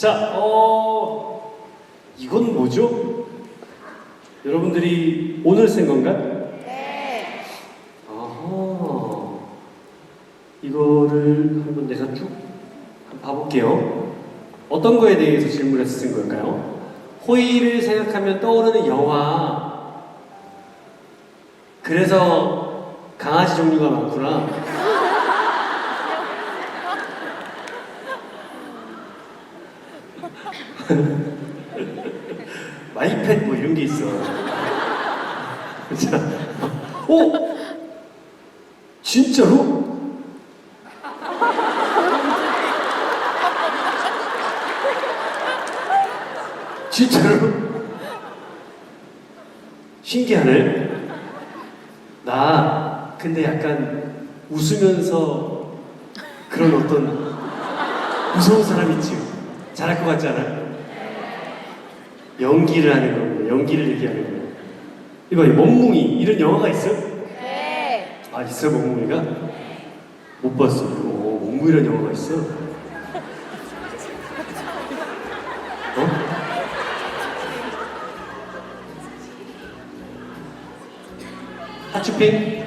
자, 어, 이건 뭐죠? 여러분들이 오늘 쓴 건가? 네. 아하. 이거를 한번 내가 쭉 봐볼게요. 어떤 거에 대해서 질문해서 쓴 걸까요? 호이를 생각하면 떠오르는 영화. 그래서 강아지 종류가 많구나. 마이펫 뭐 이런 게 있어. 자, 오! 진짜로? 진짜로? 신기하네. 나 근데 약간 웃으면서 그런 어떤 무서운 사람 있지. 잘할 것 같지 않아? 연기를 하는 거고 연기를 얘기하는 거. 이거 멍뭉이 이런 영화가 있어? 네. 아 있어 멍뭉이가? 못 봤어. 오, 멍뭉이라는 영화가 있어? 어? 하츄핑?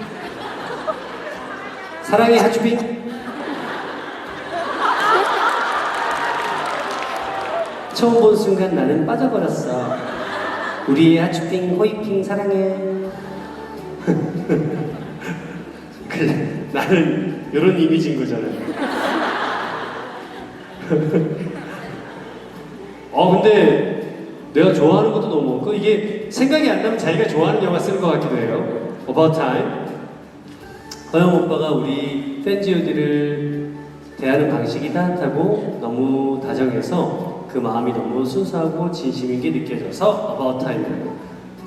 사랑의 하츄핑? 처음 본 순간 나는 빠져버렸어. 우리의 하츄핑, 호이핑 사랑해. 그래, 나는 이런 이미지인 거잖아. 어, 근데 내가 좋아하는 것도 너무 많고 이게 생각이 안 나면 자기가 좋아하는 영화 쓰는 것 같기도 해요. About Time. 허영 오빠가 우리 팬지오디를 대하는 방식이 따뜻하고 너무 다정해서 그 마음이 너무 순수하고 진심 있게 느껴져서 About Time.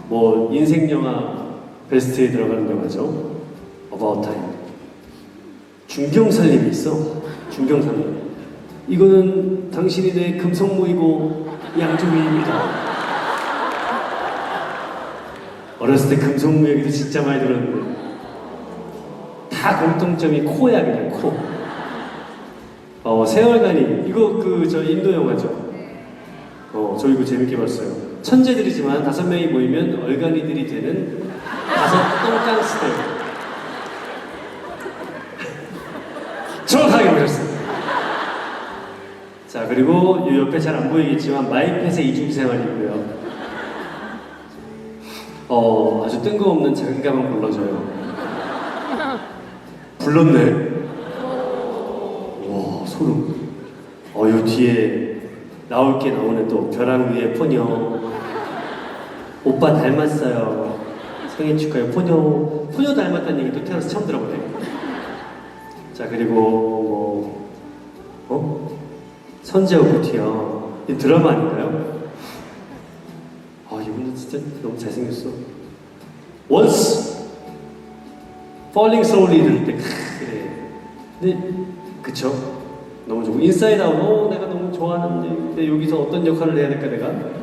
뭐 인생 영화 베스트에 들어가는 영화죠. About Time. 중경살림이 있어. 중경살림. 이거는 당신이 내 금성모이고 양조위입니다. 어렸을 때 금성무 얘기도 진짜 많이 들었는데 다 공통점이 코야 그냥 코. 어 세월간이 이거 그 저 인도 영화죠. 어 저 이거 재밌게 봤어요. 천재들이지만 다섯 명이 모이면 얼간이들이 되는 다섯 똥깡스들. 정확하게 보셨습니다. 자 그리고 이 옆에 잘 안 보이겠지만 마이펫의 이중생활이고요. 어 아주 뜬금없는 작은 가방 불러줘요. 불렀네. 와 소름. 어 요 뒤에 나올 게 나오네 또 벼랑 위에 포녀. 오빠 닮았어요. 생일 축하해 포녀. 포녀 닮았다는 얘기 또 태어나서 처음 들어보네. 자 그리고 뭐 어? 선재와 구티요. 이 드라마 아닌가요? 아 이분도 진짜 너무 잘생겼어. Once Falling Slowly 들을 때 그래. 근데 그쵸? 너무 좋고 인사이드 아웃 어, 내가 너무 좋아하는데 근데 여기서 어떤 역할을 해야 될까 내가?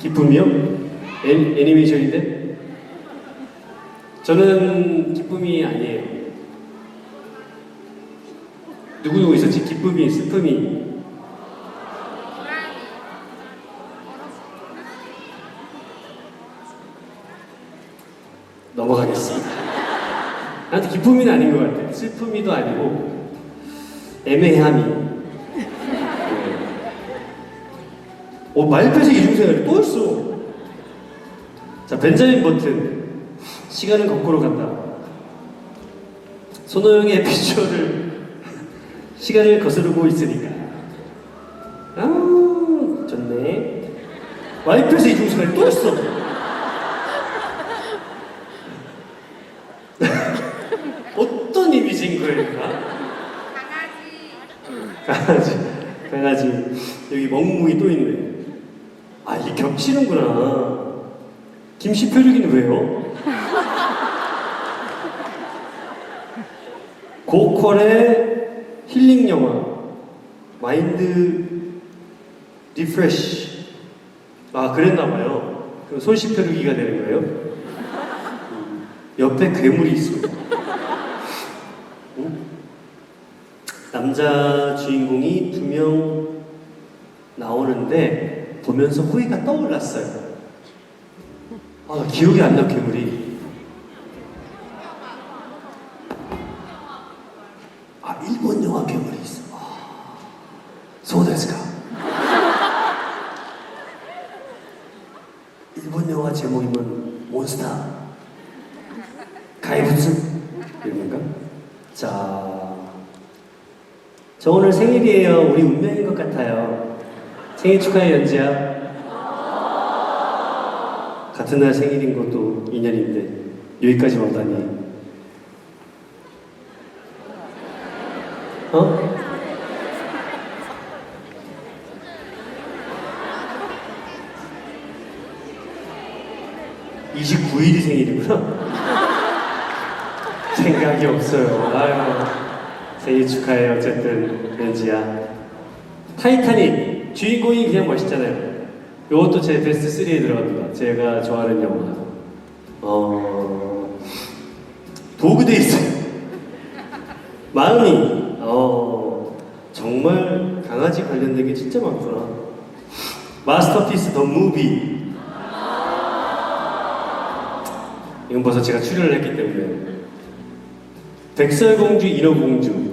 기쁨이요? 애, 애니메이션인데? 저는 기쁨이 아니에요. 누구 누구 있었지? 기쁨이, 슬픔이. 넘어가겠습니다. 나한테 기쁨이는 아닌 것 같아. 슬픔이도 아니고 애매함이. 네. 어 말패스 이중생활이 또 있어. 자 벤자민 버튼 시간은 거꾸로 간다. 손호영의 에피소드를 시간을 거스르고 있으니까. 아 좋네. 와이프에서 이중생활이 또 있어. 어떤 이미지인 거예요? 강아지. 강아지. 여기 멍뭉이 또 있네. 아, 이게 겹치는구나. 김시표류기는 왜요? 고퀄의 힐링 영화. 마인드 리프레쉬. 아, 그랬나봐요. 그럼 손시표류기가 되는 거예요? 음, 옆에 괴물이 있어. 어? 남자 주인공이 두 명 나오는데 보면서 후회가 떠올랐어요. 아 기억이 안 나 괴물이. 아 일본 영화 괴물이 있어. 아, 소데스까. 일본 영화 제목이면 몬스터. 가이브츠 이런 건가? 자, 저 오늘 생일이에요. 우리 운명인 것 같아요. 생일 축하해 연지야. 같은 날 생일인 것도 인연인데 여기까지 오다니. 어? (29일이) 생일이구나 생각이 없어요 아유 생일 축하해. 어쨌든 연지야. 타이타닉 주인공이 그냥 멋있잖아요. 이것도 제 베스트 3에 들어갑니다. 제가 좋아하는 영화. 어 도그데이즈 마음이 어 정말 강아지 관련된 게 진짜 많구나. 마스터피스 더 무비. 이건 벌써 제가 출연을 했기 때문에. 백설공주 인어공주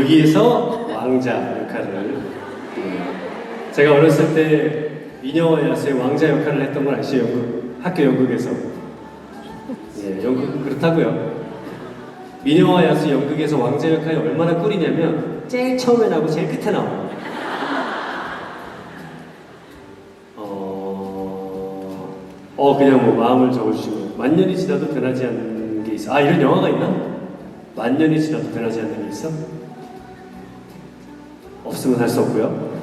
여기에서 왕자 역할을 네. 제가 어렸을 때 미녀와 야수의 왕자 역할을 했던 걸 아시죠? 연극, 학교 연극에서 예, 연극 그렇다고요 미녀와 야수 연극에서 왕자 역할이 얼마나 꿀이냐면 제일 처음에 나오고 제일 끝에 나와요 어, 어 그냥 뭐 마음을 적어주시고 만년이 지나도 변하지 않는 게 있어 아 이런 영화가 있나? 만년이 지나도 변하지 않는 게 있어? 없으면 할수 없고요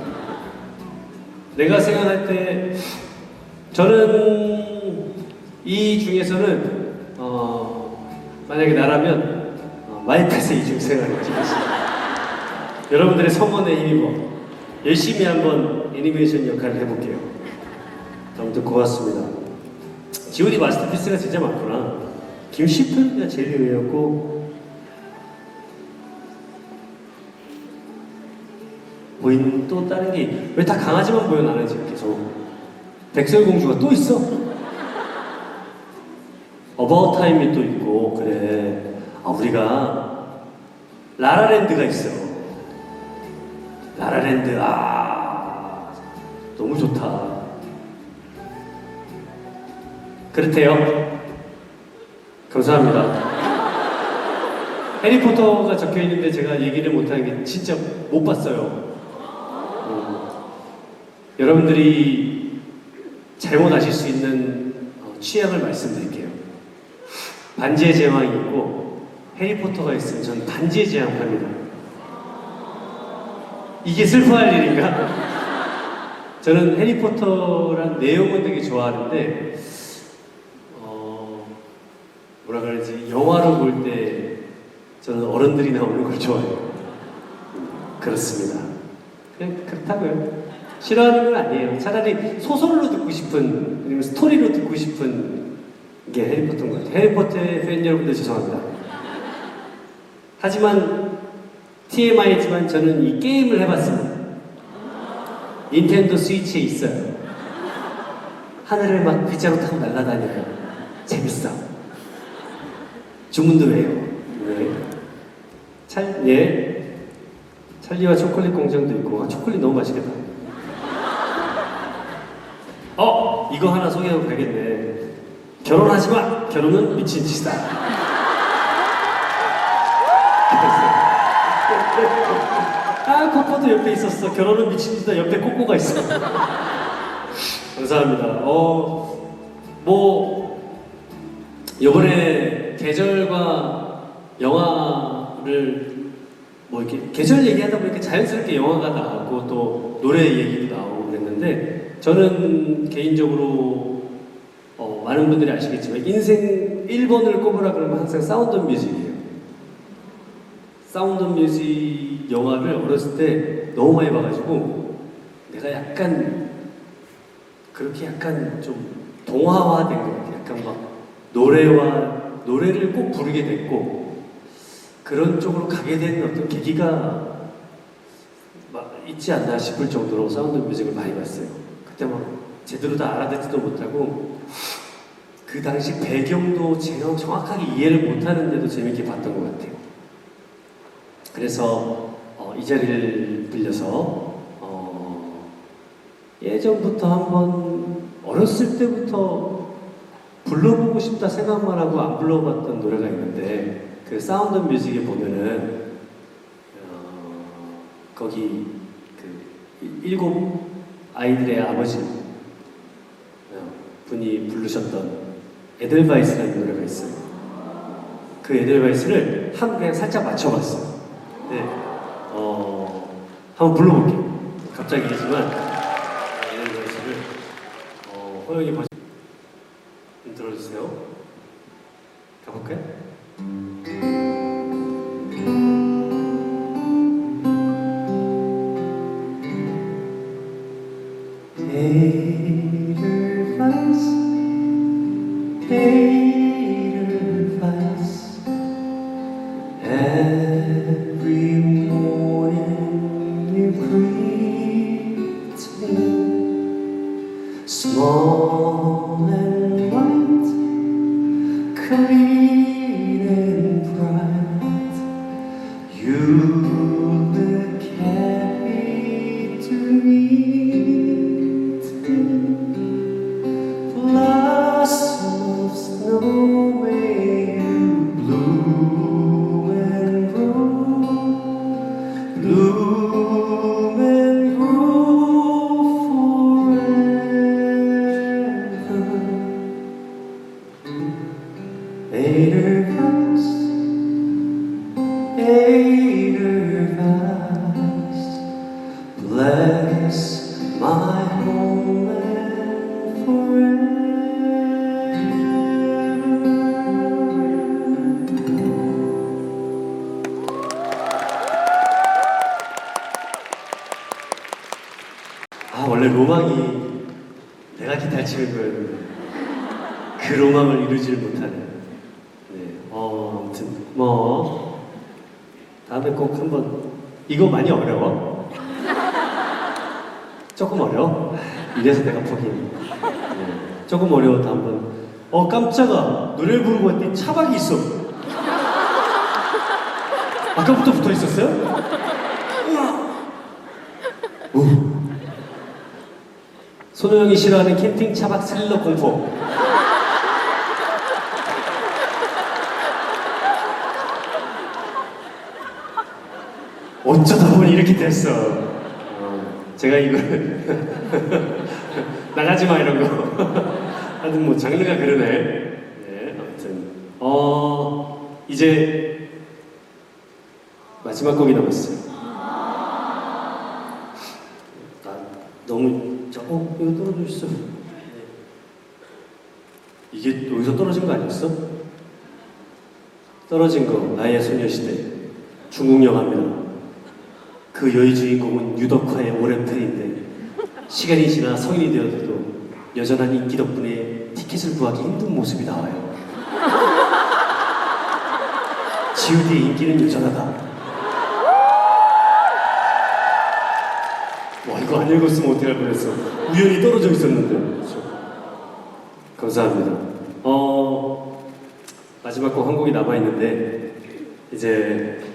내가 생각할 때 저는 이 중에서는 어, 만약에 나라면 어, 마이패스 이중 생활을 찍겠습니다 여러분들의 성원에 힘입어 열심히 한번 애니메이션 역할을 해볼게요. 아무튼 고맙습니다. 지오디 마스터피스가 진짜 많구나. 김시플가 제일 유명했고 보이는 또 다른 게 왜 다 강아지만 보여 나는 지금 계속 백설공주가 또 있어. 어바웃 타임이 또 있고 그래. 아 우리가 라라랜드가 있어. 라라랜드 아 너무 좋다. 그렇대요. 감사합니다. 해리포터가 적혀 있는데 제가 얘기를 못하는 게 진짜 못 봤어요. 음, 여러분들이 잘못 아실 수 있는 어, 취향을 말씀드릴게요. 반지의 제왕이 있고 해리포터가 있으면 저는 반지의 제왕파입니다. 이게 슬퍼할 일인가? 저는 해리포터란 내용은 되게 좋아하는데 어, 뭐라 그러지 영화로 볼 때 저는 어른들이 나오는 걸 좋아해요. 그렇습니다. 그냥 그렇다고요. 싫어하는 건 아니에요. 차라리 소설로 듣고 싶은 아니면 스토리로 듣고 싶은 게 해리포터인 것 같아요. 해리포터의 팬 여러분들 죄송합니다. 하지만 TMI지만 저는 이 게임을 해봤습니다. 닌텐도 스위치에 있어요. 하늘을 막 빗자루 타고 날아다녀요. 재밌어. 주문도 해요. 네. 찰, 예. 찰리와 초콜릿 공장도 있고, 아, 초콜릿 너무 맛있겠다. 어! 이거 하나 소개하고 가겠네. 결혼하지 마! 결혼은 미친 짓이다. 아, 코코도 옆에 있었어. 결혼은 미친 짓이다. 옆에 코코가 있어. 감사합니다. 어, 뭐, 이번에 계절과 영화를 뭐 이렇게 계절 얘기하다 보니까 자연스럽게 영화가 나오고 또 노래 얘기도 나오고 그랬는데 저는 개인적으로 어, 많은 분들이 아시겠지만 인생 1번을 꼽으라 그러면 항상 사운드 뮤직이에요. 사운드 뮤직 영화를 어렸을 때 너무 많이 봐가지고 내가 약간 그렇게 약간 좀 동화화된 것 같아. 약간 막 노래와 노래를 꼭 부르게 됐고 그런 쪽으로 가게 된 어떤 계기가 막 있지 않나 싶을 정도로 사운드 뮤직을 많이 봤어요. 그때 막 제대로 다 알아듣지도 못하고 그 당시 배경도 제가 정확하게 이해를 못하는데도 재밌게 봤던 것 같아요. 그래서 어, 이 자리를 빌려서 어, 예전부터 한번 어렸을 때부터 불러보고 싶다 생각만 하고 안 불러봤던 노래가 있는데 그 사운드 뮤직에 보면은 어, 거기 그 일- 일곱 아이들의 아버지 어, 분이 부르셨던 에델바이스라는 노래가 있어요. 그 에델바이스를 한국에 살짝 맞춰봤어요. 네, 어, 한번 불러볼게요. 갑자기지만 에델바이스를 어, 호영이 버 뭐 다음에 꼭 한번 이거 많이 어려워? 조금 어려워? 이래서 내가 포기해. 네, 조금 어려워도 한번. 어 깜짝아 노래를 부르고 왔더니 차박이 있어. 아까부터 붙어 있었어요? 우. 손호영이 싫어하는 캠핑 차박 스릴러 공포. 어쩌다 보니 이렇게 됐어. 어, 제가 이걸 나가지 마 이런 거. 하여튼 뭐 장르가 그러네. 네, 아무튼 어 이제 마지막 곡이 남았어요. 나 너무 저, 어 이거 떨어져 있어. 네. 이게 여기서 떨어진 거 아니었어? 떨어진 거 나의 소녀시대 중국 영화입니다. 그 여의 주인공은 유덕화의 오랜 팬인데 시간이 지나 성인이 되어도 여전한 인기 덕분에 티켓을 구하기 힘든 모습이 나와요. 지우디의 인기는 여전하다. 와 이거 안 읽었으면 어떻게 할 뻔했어. 우연히 떨어져 있었는데. 감사합니다. 어 마지막 곡 한 곡이 남아 있는데 이제